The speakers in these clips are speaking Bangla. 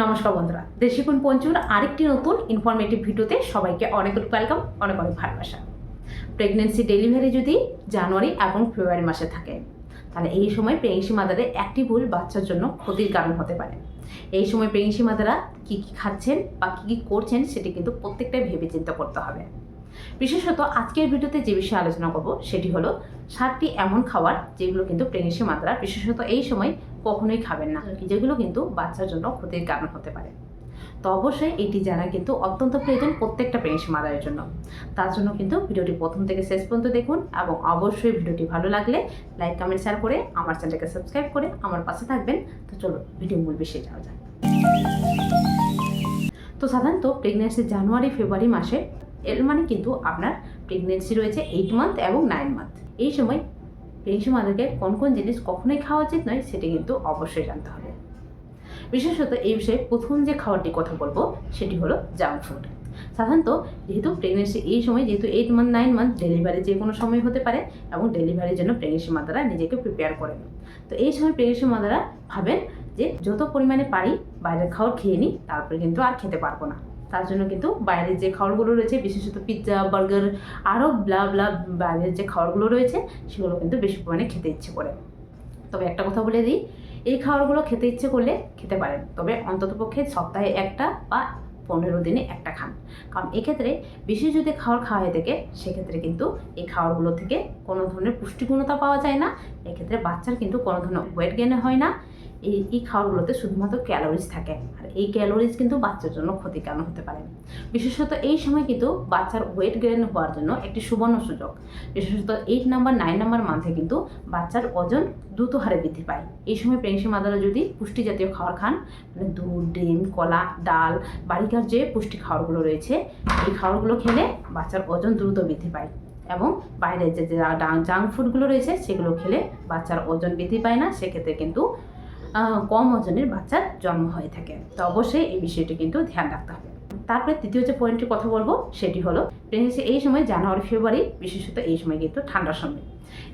নমস্কার বন্ধুরা। দেশিকুন পঞ্চুর আরেকটি নতুন ইনফরমেটিভ ভিডিওতে সবাইকে অনেক ওয়েলকাম অনেক অনেক ভালোবাসা। প্রেগনেন্সি ডেলিভারি যদি জানুয়ারি এবং ফেব্রুয়ারি মাসে থাকে, তাহলে এই সময় প্রেগনেন্সি মাদারের একটি ভুল বাচ্চার জন্য ক্ষতির কারণ হতে পারে। এই সময় প্রেগনেন্সি মাদারা কী কী খাচ্ছেন বা কী কী করছেন সেটি কিন্তু প্রত্যেকটাই ভেবে চিন্তা করতে হবে। বিশেষত আজকের ভিডিওতে যে বিষয়ে আলোচনা করব, সেটি হলো সাতটি এমন খাবার যেগুলো কিন্তু প্রেগনেন্সি মাতারা বিশেষত এই সময় কখনোই খাবেন না। যেগুলো কিন্তু বাচ্চার জন্য ক্ষতির কারণ হতে পারে। তো অবশ্যই এটি জানা কিন্তু অত্যন্ত প্রয়োজন প্রত্যেকটা প্রেগনেন্সি মাদারের জন্য। তার জন্য কিন্তু ভিডিওটি প্রথম থেকে শেষ পর্যন্ত দেখুন এবং অবশ্যই ভিডিওটি ভালো লাগলে লাইক কমেন্ট শেয়ার করে আমার চ্যানেলকে সাবস্ক্রাইব করে আমার পাশে থাকবেন। তো চলো ভিডিও মূল বিষয়ে যাওয়া যাক। তো সাধারণত প্রেগনেন্সি জানুয়ারি ফেব্রুয়ারি মাসে এর মানে কিন্তু আপনার প্রেগনেন্সি রয়েছে এইট মান্থ এবং নাইন মান্থ এই সময় প্রেগনেন্সি মাদেরকে কোন কোন জিনিস কখনোই খাওয়া উচিত নয়, সেটি কিন্তু অবশ্যই জানতে হবে। বিশেষত এই বিষয়ে প্রথম যে খাবারটি কথা বলব, সেটি হলো জাঙ্ক ফুড সাধারণত যেহেতু প্রেগনেন্সি এই সময় যেহেতু eight month nine month delivery যে কোনো সময় হতে পারে এবং ডেলিভারির জন্য প্রেগনেন্সি মাদারা নিজেকে প্রিপেয়ার করেন তো এই সময় প্রেগনেন্সি মাদারা ভাবেন যে যত পরিমাণে পারি বাইরের খাবার খেয়ে নিই, তারপরে কিন্তু আর খেতে পারব না। তার জন্য কিন্তু বাইরের যে খাবারগুলো রয়েছে, বিশেষত পিৎজা বার্গার আরও ব্লা ব্লা বাইরের যে খাবারগুলো রয়েছে, সেগুলো কিন্তু বেশি পরিমাণে খেতে ইচ্ছে করে। তবে একটা কথা বলে দিই, এই খাবারগুলো খেতে ইচ্ছে করলে খেতে পারেন, তবে অন্ততপক্ষে সপ্তাহে একটা বা পনেরো দিনে একটা খান। কারণ এক্ষেত্রে বেশি যদি খাবার খাওয়া হয়ে থাকে, সেক্ষেত্রে কিন্তু এই খাবারগুলো থেকে কোনো ধরনের পুষ্টিগুণতা পাওয়া যায় না, এক্ষেত্রে বাচ্চার কিন্তু কোনো ধরনের ওয়েট গেনে হয় না এই এই খাবারগুলোতে শুধুমাত্র ক্যালোরিজ থাকে। আর এই ক্যালোরিজ কিন্তু বাচ্চার জন্য ক্ষতির কারণ হতে পারে। বিশেষত এই সময় কিন্তু বাচ্চার ওয়েট গেন হওয়ার জন্য একটি সুবর্ণ সুযোগ। বিশেষত এইট নাম্বার নাইন নাম্বার মান্থে কিন্তু বাচ্চার ওজন দ্রুত হারে বৃদ্ধি পায়। এই সময় প্রেগনেন্সি মাদারা যদি পুষ্টি জাতীয় খাবার খান মানে দুধ, ডিম, কলা, ডাল বাড়িকার যে পুষ্টি খাবারগুলো রয়েছে, এই খাবারগুলো খেলে বাচ্চার ওজন দ্রুত বৃদ্ধি পায়। এবং বাইরের যে জাঙ্ক ফুডগুলো রয়েছে, সেগুলো খেলে বাচ্চার ওজন বৃদ্ধি পায় না। সেক্ষেত্রে কিন্তু কম ওজনের বাচ্চার জন্ম হয়ে থাকে। তো অবশ্যই এই বিষয়টি কিন্তু ধ্যান রাখতে হবে। তারপরে তৃতীয় যে পয়েন্টটি কথা বলব, সেটি হলো প্রেগনেন্সি এই সময় জানুয়ারি, ফেব্রুয়ারি, বিশেষত এই সময় কিন্তু ঠান্ডার সময়।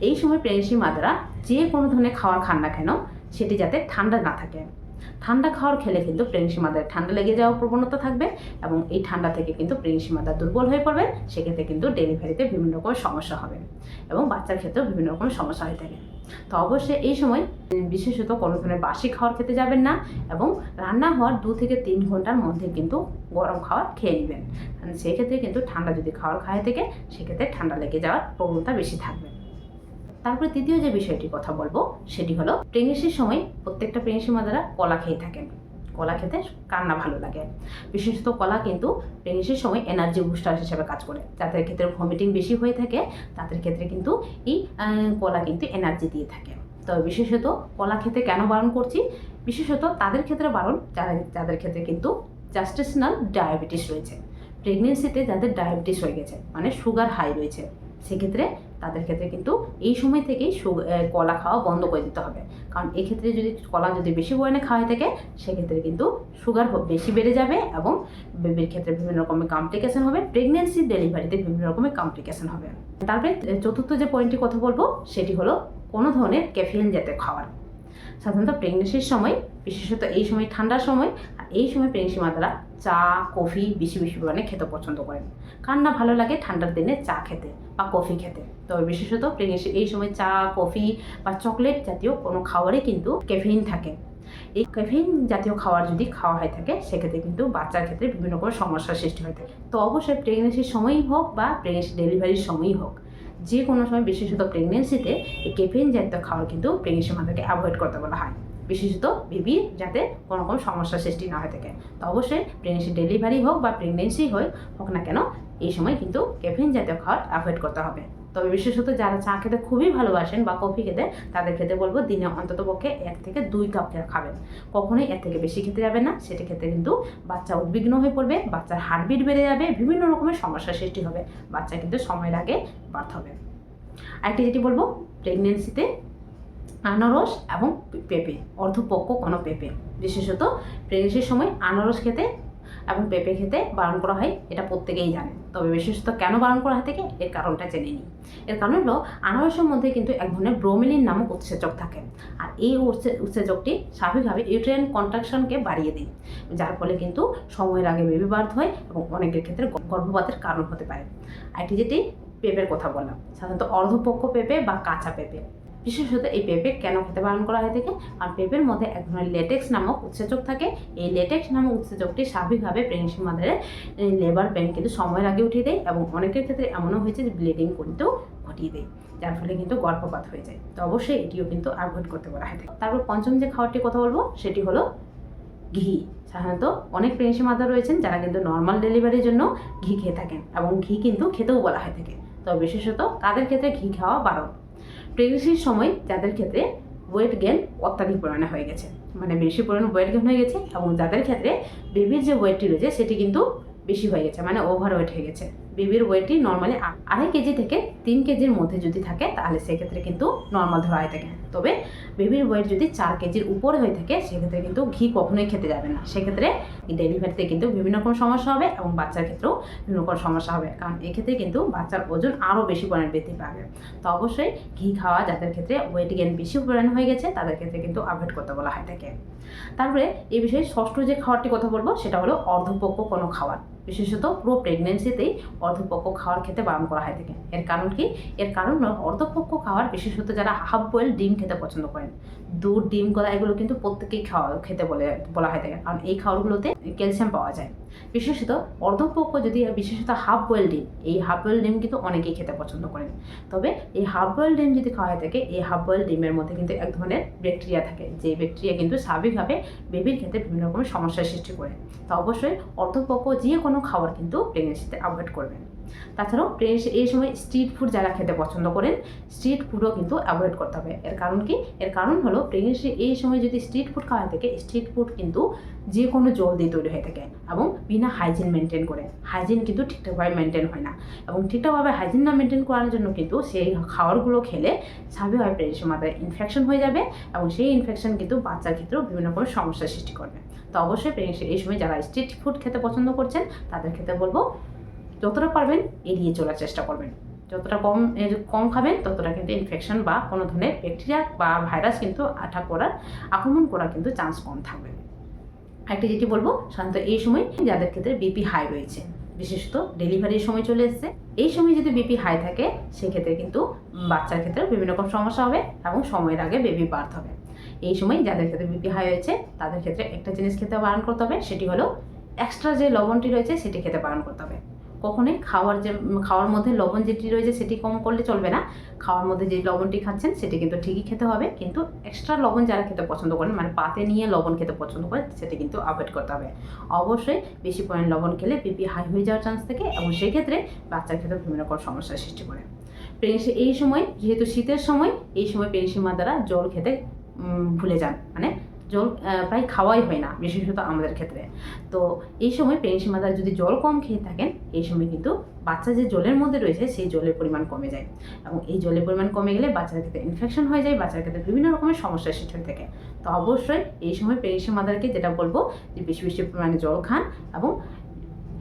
এই সময় প্রেগনেন্সি মাদারা যে কোনো ধরনের খাওয়ার খান না কেন, সেটি যাতে ঠান্ডা না থাকে। ঠান্ডা খাওয়ার খেলে কিন্তু প্রেগনেন্সি ঠান্ডা লেগে যাওয়ার প্রবণতা থাকবে এবং এই ঠান্ডা থেকে কিন্তু প্রেগনেন্সি দুর্বল হয়ে পড়বে, সেক্ষেত্রে কিন্তু ডেলিভারিতে বিভিন্ন রকম সমস্যা হবে এবং বাচ্চার ক্ষেত্রেও বিভিন্ন রকম সমস্যা হয়ে থাকে। তো অবশ্যই এই সময় বিশেষত কোনো ধরনের বাসি খাওয়ার খেতে যাবেন না এবং রান্না হওয়ার দু থেকে তিন ঘণ্টার মধ্যে কিন্তু গরম খাবার খেয়ে নেবেন। সেক্ষেত্রে কিন্তু ঠান্ডা যদি খাওয়ার খায় থেকে, সেক্ষেত্রে ঠান্ডা লেগে যাওয়ার প্রবণতা বেশি থাকবে। তারপরে তৃতীয় যে বিষয়টির কথা বলব, সেটি হলো প্রেগনেন্সির সময় প্রত্যেকটা প্রেগনেন্সি মাদারা কলা খেয়ে থাকেন। কলা খেতে কান্না ভালো লাগে। বিশেষত কলা কিন্তু প্রেগনেন্সির সময় এনার্জি বুস্টার হিসেবে কাজ করে। যাদের ক্ষেত্রে ভমিটিং বেশি হয়ে থাকে, তাদের ক্ষেত্রে কিন্তু এই কলা কিন্তু এনার্জি দিয়ে থাকে। তবে বিশেষত কলা খেতে কেন বারণ করছি? বিশেষত তাদের ক্ষেত্রে বারণ, যারা, যাদের ক্ষেত্রে কিন্তু জাস্টেশনাল ডায়াবেটিস রয়েছে। প্রেগনেন্সিতে যাদের ডায়াবেটিস হয়ে গেছে মানে সুগার হাই রয়েছে। সেক্ষেত্রে তাদের ক্ষেত্রে কিন্তু এই সময় থেকেই কলা খাওয়া বন্ধ করে দিতে হবে। কারণ এক্ষেত্রে যদি কলা যদি বেশি পরিমাণে খাওয়া হয়ে থাকে, সেক্ষেত্রে কিন্তু সুগার বেশি বেড়ে যাবে এবং বেবির ক্ষেত্রে বিভিন্ন রকমের কমপ্লিকেশন হবে। প্রেগনেন্সি ডেলিভারিতে বিভিন্ন রকমের কমপ্লিকেশন হবে। তারপরে চতুর্থ যে পয়েন্টটি কথা বলব, সেটি হলো কোনো ধরনের ক্যাফিন জাতীয় খাবার। সাধারণত প্রেগনেন্সির সময়, বিশেষত এই সময় ঠান্ডার সময় এই সময় প্রেগনেন্সি মাতারা চা, কফি বেশি বেশি পরিমাণে খেতে পছন্দ করেন। কার না ভালো লাগে ঠান্ডার দিনে চা খেতে বা কফি খেতে। তবে বিশেষত প্রেগনেন্সি এই সময় চা, কফি বা চকলেট জাতীয় কোনো খাবারে কিন্তু ক্যাফেইন থাকে। এই ক্যাফেইন জাতীয় খাবার যদি খাওয়া হয়ে থাকে, সেক্ষেত্রে কিন্তু বাচ্চার ক্ষেত্রে বিভিন্ন রকম সমস্যার সৃষ্টি হয়ে থাকে। তো অবশ্যই প্রেগনেন্সির সময়ই হোক বা প্রেগনেন্সি ডেলিভারির সময়ই হোক যে কোনো সময় বিশেষত প্রেগনেন্সিতে এই কেফিন জাতীয় খাবার কিন্তু প্রেগনেন্সি মাথাকে অ্যাভয়েড করতে বলা হয়। বিশেষত বেবির যাতে কোনো রকম সমস্যার সৃষ্টি না হয়ে থাকে। তো অবশ্যই প্রেগনেন্সি ডেলিভারি হোক বা প্রেগনেন্সি হোক হোক না কেন, এই সময় কিন্তু ক্যাফিন জাতীয় খাওয়ার অ্যাভয়েড করতে হবে। তবে বিশেষত যারা চা খেতে খুবই ভালোবাসেন বা কফি খেতে, তাদের খেতে বলব দিনে অন্তত পক্ষে এক থেকে দুই কাপ খাবেন। কখনোই এর থেকে বেশি খেতে যাবে না, সেটা খেতে কিন্তু বাচ্চা উদ্বিগ্ন হয়ে পড়বে, বাচ্চার হার্টবিট বেড়ে যাবে, বিভিন্ন রকমের সমস্যার সৃষ্টি হবে, বাচ্চা কিন্তু সময়ের আগে বার্থ হবে। আরেকটি যেটি বলব প্রেগনেন্সিতে আনারস এবং পেঁপে, অর্ধপক্ষ কোনো পেঁপে। বিশেষত প্রেগনেন্সির সময় আনারস খেতে এবং পেঁপে খেতে বারণ করা হয়, এটা প্রত্যেকেই জানে। তবে বিশেষত কেন বারণ করা হয় থেকে এর কারণটা জেনে নিই। এর কারণ হলো, আনারসের মধ্যে কিন্তু এক ধরনের ব্রোমেলিন নামক উৎসেচক থাকে। আর এই উৎসে- উৎসেচকটি স্বাভাবিকভাবে ইউট্রেন কন্ট্রাকশনকে বাড়িয়ে দেয়, যার ফলে কিন্তু সময়ের আগে বেবি বার্থ হয় এবং অনেকের ক্ষেত্রে গর্ভপাতের কারণ হতে পারে। আরেকটি যেটি পেঁপের কথা বললাম, সাধারণত অর্ধপক্ষ পেঁপে বা কাঁচা পেঁপে। বিশেষত এই পেঁপে কেন খেতে বারণ করা হয়ে থাকে কারণ পেঁপের মধ্যে এক ধরনের লেটেক্স নামক উৎসেচক থাকে। এই লেটেক্স নামক উৎসেচকটি স্বাভাবিকভাবে প্রেগনেন্সি মাদারের লেবার পেন কিন্তু সময়ের আগে উঠিয়ে দেয় এবং অনেকের ক্ষেত্রে এমনও হয়েছে যে ব্লিডিং কিন্তু ঘটিয়ে দেয়, যার ফলে কিন্তু গর্ভপাত হয়ে যায়। তো অবশ্যই এটিও কিন্তু অ্যাভয়েড করতে বলা হয়ে। থাকে তারপর পঞ্চম যে খাবারটির কথা বলব, সেটি হলো ঘি। সাধারণত অনেক প্রেগনেন্সি মাদার রয়েছেন যারা কিন্তু নর্মাল ডেলিভারির জন্য ঘি খেয়ে থাকেন এবং ঘি কিন্তু খেতেও বলা হয়ে থাকে। তো বিশেষত কাদের ক্ষেত্রে ঘি খাওয়া বারণ। প্রেগনেন্সির সময় যাদের ক্ষেত্রে ওয়েট গেন অত্যাধিক পরিমাণে হয়ে গেছে। মানে বেশি পরিমাণে ওয়েট গেন হয়ে গেছে এবং যাদের ক্ষেত্রে বেবির যে ওয়েটটি রয়েছে, সেটি কিন্তু বেশি হয়ে গেছে মানে ওভার ওয়েট হয়ে গেছে। বেবির ওয়েটটি নর্মালি আড়াই কেজি থেকে তিন কেজির মধ্যে যদি থাকে, তাহলে সেক্ষেত্রে কিন্তু নর্মাল ধরা হয়ে থাকে। তবে বেবির ওয়েট যদি চার কেজির উপরে হয়ে থাকে, সেক্ষেত্রে কিন্তু ঘি কখনোই খেতে যাবে না। সেক্ষেত্রে ডেলিভারিতে কিন্তু বিভিন্ন রকম সমস্যা হবে এবং বাচ্চার ক্ষেত্রেও বিভিন্ন রকম সমস্যা হবে। কারণ এক্ষেত্রে কিন্তু বাচ্চার ওজন আরও বেশি পরিমাণে বৃদ্ধি পাবে। তো অবশ্যই ঘি খাওয়া যাদের ক্ষেত্রে ওয়েট গেন বেশি পরিমাণে হয়ে গেছে, তাদের ক্ষেত্রে কিন্তু অ্যাভয়েড করতে বলা হয় থাকে তারপরে এই বিষয়ে ষষ্ঠ যে খাবারটি কথা বলব, সেটা হলো অর্ধপক্ষ কোনো খাবার। বিশেষত পুরো প্রেগনেন্সিতেই অর্ধপক্ষ খাওয়ার খেতে বারণ করা হয় থাকে এর কারণ কি? এর কারণ অর্ধপক্ষ খাওয়ার বিশেষত যারা হাফ বয়েল ডিম খেতে পছন্দ করেন। দুধ, ডিম কলা এগুলো কিন্তু প্রত্যেকেই খাওয়া, খেতে বলে, বলা হয় থাকে কারণ এই খাবারগুলোতে ক্যালসিয়াম পাওয়া যায়। বিশেষত অর্ধপক্ষ যদি, বিশেষত হাফ বয়েল ডিম, এই হাফ বয়েল ডিম কিন্তু অনেকেই খেতে পছন্দ করেন। তবে এই হাফ বয়েল ডিম যদি খাওয়া হয়ে থাকে, এই হাফ বয়েল ডিমের মধ্যে কিন্তু এক ধরনের ব্যাকটেরিয়া থাকে। যে ব্যাকটেরিয়া কিন্তু স্বাভাবিকভাবে বেবির ক্ষেত্রে বিভিন্ন রকমের সমস্যার সৃষ্টি করে। তো অবশ্যই অর্ধপক্ষ যে কোনো খাবার কিন্তু প্রেগনেন্সিতে অ্যাভয়েড করবেন। তাছাড়াও প্রেগনেন্সি এই সময় স্ট্রিট ফুড যারা খেতে পছন্দ করেন স্ট্রিট ফুডও কিন্তু অ্যাভয়েড করতে হবে। এর কারণ কি? এর কারণ হলো প্রেগনেন্সি এই সময় যদি স্ট্রিট ফুড খাওয়া থাকে স্ট্রিট ফুড কিন্তু যে কোনো জল দিয়ে তৈরি হয়ে থাকে এবং বিনা হাইজিন মেনটেন করে। হাইজিন কিন্তু ঠিকঠাকভাবে মেনটেন হয় না এবং ঠিকঠাকভাবে হাইজিন না মেনটেন করার জন্য কিন্তু সেই খাবারগুলো খেলে স্বাভাবিকভাবে প্রেগনেন্সি মাথায় ইনফেকশন হয়ে যাবে এবং সেই ইনফেকশন কিন্তু বাচ্চার ক্ষেত্রেও বিভিন্ন রকম সমস্যার সৃষ্টি করবে। তো অবশ্যই এই সময় যারা স্ট্রিট ফুড খেতে পছন্দ করছেন, তাদের খেতে বলব, যতটা পারবেন এড়িয়ে চলার চেষ্টা করবেন। যতটা কম কম খাবেন, ততটা কিন্তু ইনফেকশন বা কোনো ধরনের ব্যাকটেরিয়া বা ভাইরাস কিন্তু আঠা করার আক্রমণ করার কিন্তু চান্স কম থাকবে। একটা যেটি বলব, সাধারণত এই সময় যাদের ক্ষেত্রে বিপি হাই রয়েছে বিশেষত ডেলিভারির সময় চলে এসছে। এই সময় যদি বিপি হাই থাকে, সেক্ষেত্রে কিন্তু বাচ্চার ক্ষেত্রে বিভিন্ন রকম সমস্যা হবে এবং সময়ের আগে বেবি বার্থ হবে। এই সময় যাদের ক্ষেত্রে বিপি হাই হয়েছে, তাদের ক্ষেত্রে একটা জিনিস খেতে বারণ করতে হবে, সেটি হলো এক্সট্রা যে লবণটি রয়েছে, সেটি খেতে বারণ করতে হবে। কখনোই খাওয়ার যে, খাওয়ার মধ্যে লবণ যেটি রয়েছে সেটি কম করলে চলবে না। খাওয়ার মধ্যে যে লবণটি খাচ্ছেন সেটি কিন্তু ঠিকই খেতে হবে। কিন্তু এক্সট্রা লবণ যারা খেতে পছন্দ করেন মানে পাতে নিয়ে লবণ খেতে পছন্দ করেন, সেটি কিন্তু অ্যাভয়েড করতে হবে। অবশ্যই বেশি পরিমাণ লবণ খেলে বিপি হাই হয়ে যাওয়ার চান্স থাকে এবং সেই ক্ষেত্রে বাচ্চার ক্ষেত্রে বিভিন্ন রকম সমস্যার সৃষ্টি করে। প্রেগনেন্সি এই সময়, যেহেতু শীতের সময়, এই সময় প্রেগনেন্সি মাদারা জল খেতে ভুলে যান। মানে জল প্রায় খাওয়াই হয় না, বিশেষত আমাদের ক্ষেত্রে। তো এই সময় প্রেগনেন্সি মাদার যদি জল কম খেয়ে থাকেন, এই সময় কিন্তু বাচ্চা যে জলের মধ্যে রয়েছে, সেই জলের পরিমাণ কমে যায়। এবং এই জলের পরিমাণ কমে গেলে বাচ্চার ক্ষেত্রে ইনফেকশন হয়ে যায়, বাচ্চার ক্ষেত্রে বিভিন্ন রকমের সমস্যার সৃষ্টি হয়ে থাকে। তো অবশ্যই এই সময় প্রেগনেন্সি মাদারকে যেটা বলব যে, বেশি বেশি পরিমাণে জল খান এবং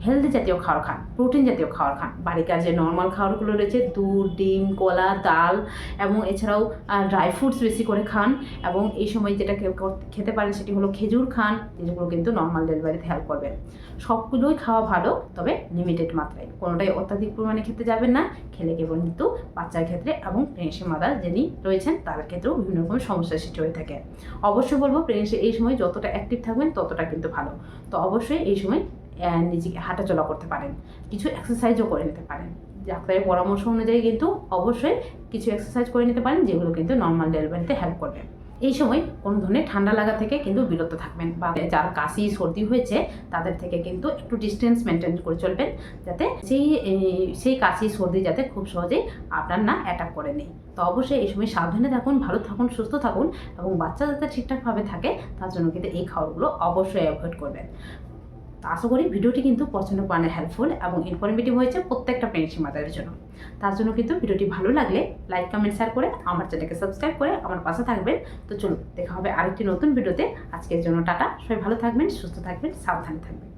হেলদি জাতীয় খাবার খান প্রোটিন জাতীয় খাবার খান। বাড়িকার যে নর্মাল খাবারগুলো রয়েছে, দুধ, ডিম, কলা, ডাল এবং এছাড়াও ড্রাই ফ্রুটস বেশি করে খান এবং এই সময় যেটা খেতে পারেন সেটি হলো খেজুর খান, যেগুলো কিন্তু নর্মাল ডেলিভারিতে হেল্প করবেন সবগুলোই খাওয়া ভালো, তবে লিমিটেড মাত্রায়। কোনোটাই অত্যাধিক পরিমাণে খেতে যাবেন না। খেলে কেবল কিন্তু বাচ্চার ক্ষেত্রে এবং প্রেগনেন্সি মাদার যিনি রয়েছেন তাদের ক্ষেত্রেও বিভিন্ন রকম সমস্যার সৃষ্টি হয়ে থাকে। অবশ্যই বলব প্রেগনেন্সি এই সময় যতটা অ্যাক্টিভ থাকবেন, ততটা কিন্তু ভালো। তো অবশ্যই এই সময় নিজেকে হাঁটাচলা করতে পারেন। কিছু এক্সারসাইজও করে নিতে পারেন। ডাক্তারের পরামর্শ অনুযায়ী কিন্তু অবশ্যই কিছু এক্সারসাইজ করে নিতে পারেন, যেগুলো কিন্তু নর্মাল ডেলিভারিতে হেল্প করবে। এই সময় কোনো ধরনের ঠান্ডা লাগা থেকে কিন্তু বিরত থাকবেন বা যার কাশি, সর্দি হয়েছে, তাদের থেকে কিন্তু একটু ডিস্টেন্স মেনটেন করে চলবেন, যাতে সেই সেই কাশি, সর্দি যাতে খুব সহজেই আপনার না অ্যাটাক করে নেই তো অবশ্যই এই সময় সাবধানে থাকুন, ভালো থাকুন, সুস্থ থাকুন এবং বাচ্চা যাতে ঠিকঠাকভাবে থাকে, তার জন্য কিন্তু এই খাবারগুলো অবশ্যই অ্যাভয়েড করবেন। আশা করি ভিডিওটি কিন্তু প্রচণ্ড পরিমাণে হেল্পফুল এবং ইনফরমেটিভ হয়েছে প্রত্যেকটা পেন্সি মাদারের জন্য। তার জন্য কিন্তু ভিডিওটি ভালো লাগলে লাইক কমেন্ট শেয়ার করে আমার চ্যানেলকে সাবস্ক্রাইব করে আমার পাশে থাকবেন। তো চলুন, দেখা হবে আরেকটি নতুন ভিডিওতে। আজকের জন্য টাটা। সবাই ভালো থাকবেন, সুস্থ থাকবেন, সাবধানে থাকবেন।